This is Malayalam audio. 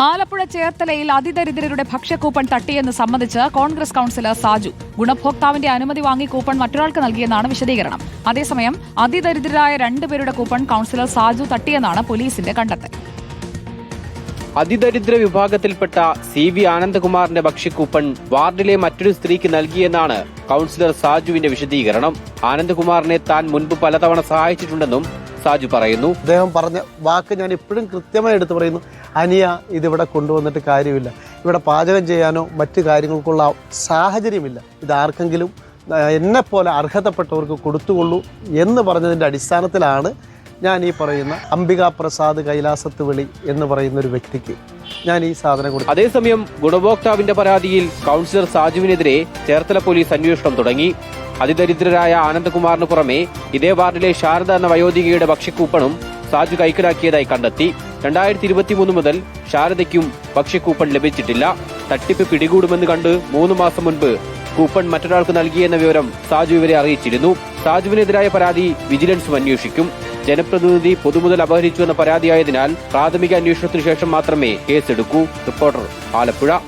ആലപ്പുഴ ചേർത്തലയിൽ അതിദരിദ്രരുടെ ഭക്ഷ്യക്കൂപ്പൺ തട്ടിയെന്ന് സംബന്ധിച്ച് കോൺഗ്രസ് കൌൺസിലർ സാജു. ഗുണഭോക്താവിന്റെ അനുമതി വാങ്ങി കൂപ്പൺ മറ്റൊരാൾക്ക് നൽകിയെന്നാണ് വിശദീകരണം. അതേസമയം അതിദരിദ്രരായ രണ്ടുപേരുടെ കൂപ്പൺ കൌൺസിലർ സാജു തട്ടിയെന്നാണ് പോലീസിന്റെ കണ്ടെത്തൽ. അതിദരിദ്ര വിഭാഗത്തിൽപ്പെട്ട സി വി ആനന്ദകുമാറിന്റെ ഭക്ഷ്യക്കൂപ്പൺ വാർഡിലെ മറ്റൊരു സ്ത്രീക്ക് നൽകിയെന്നാണ് കൌൺസിലർ സാജുവിന്റെ വിശദീകരണം. ആനന്ദകുമാറിനെ താൻ മുൻപ് പലതവണ സഹായിച്ചിട്ടുണ്ടെന്നും സാജു പറയുന്നു. അദ്ദേഹം പറഞ്ഞ വാക്ക് ഞാൻ ഇപ്പോഴും കൃത്യമായി എടുത്തു പറയുന്നു. അനിയ ഇതിവിടെ കൊണ്ടുവന്നിട്ട് കാര്യമില്ല. ഇവിടെ പാചകം ചെയ്യാനോ മറ്റു കാര്യങ്ങൾക്കുള്ള സാഹചര്യമില്ല. ഇത് ആർക്കെങ്കിലും എന്നെപ്പോലെ പോലെ അർഹതപ്പെട്ടവർക്ക് കൊടുത്തുകൊള്ളൂ എന്ന് പറഞ്ഞതിന്റെ അടിസ്ഥാനത്തിലാണ് ഞാൻ ഈ പറയുന്ന അംബികാ പ്രസാദ് കൈലാസത്ത് വിളി എന്ന് പറയുന്ന ഒരു വ്യക്തിക്ക് ഞാൻ ഈ സാധനം കൊടുത്തു. അതേസമയം ഗുണഭോക്താവിന്റെ പരാതിയിൽ കൗൺസിലർ സാജുവിനെതിരെ ചേർത്തല പോലീസ് അന്വേഷണം തുടങ്ങി. അതിദരിദ്രരായ ആനന്ദകുമാറിന് പുറമെ ഇതേ വാർഡിലെ ശാരദ എന്ന വയോധികയുടെ ഭക്ഷ്യക്കൂപ്പണും സാജു കൈക്കലാക്കിയതായി കണ്ടെത്തി. രണ്ടായിരത്തി ഇരുപത്തിമൂന്ന് മുതൽ ശാരദയ്ക്കും ഭക്ഷ്യക്കൂപ്പൺ ലഭിച്ചിട്ടില്ല. തട്ടിപ്പ് പിടികൂടുമെന്ന് കണ്ട് മൂന്ന് മാസം മുൻപ് കൂപ്പൺ മറ്റൊരാൾക്ക് നൽകിയെന്ന വിവരം സാജു ഇവരെ അറിയിച്ചിരുന്നു. സാജുവിനെതിരായ പരാതി വിജിലൻസും അന്വേഷിക്കും. ജനപ്രതിനിധി പൊതുമുതൽ അപഹരിച്ചു എന്ന പരാതിയായതിനാൽ പ്രാഥമിക അന്വേഷണത്തിനു ശേഷം മാത്രമേ കേസെടുക്കൂ. റിപ്പോർട്ടർ ആലപ്പുഴ.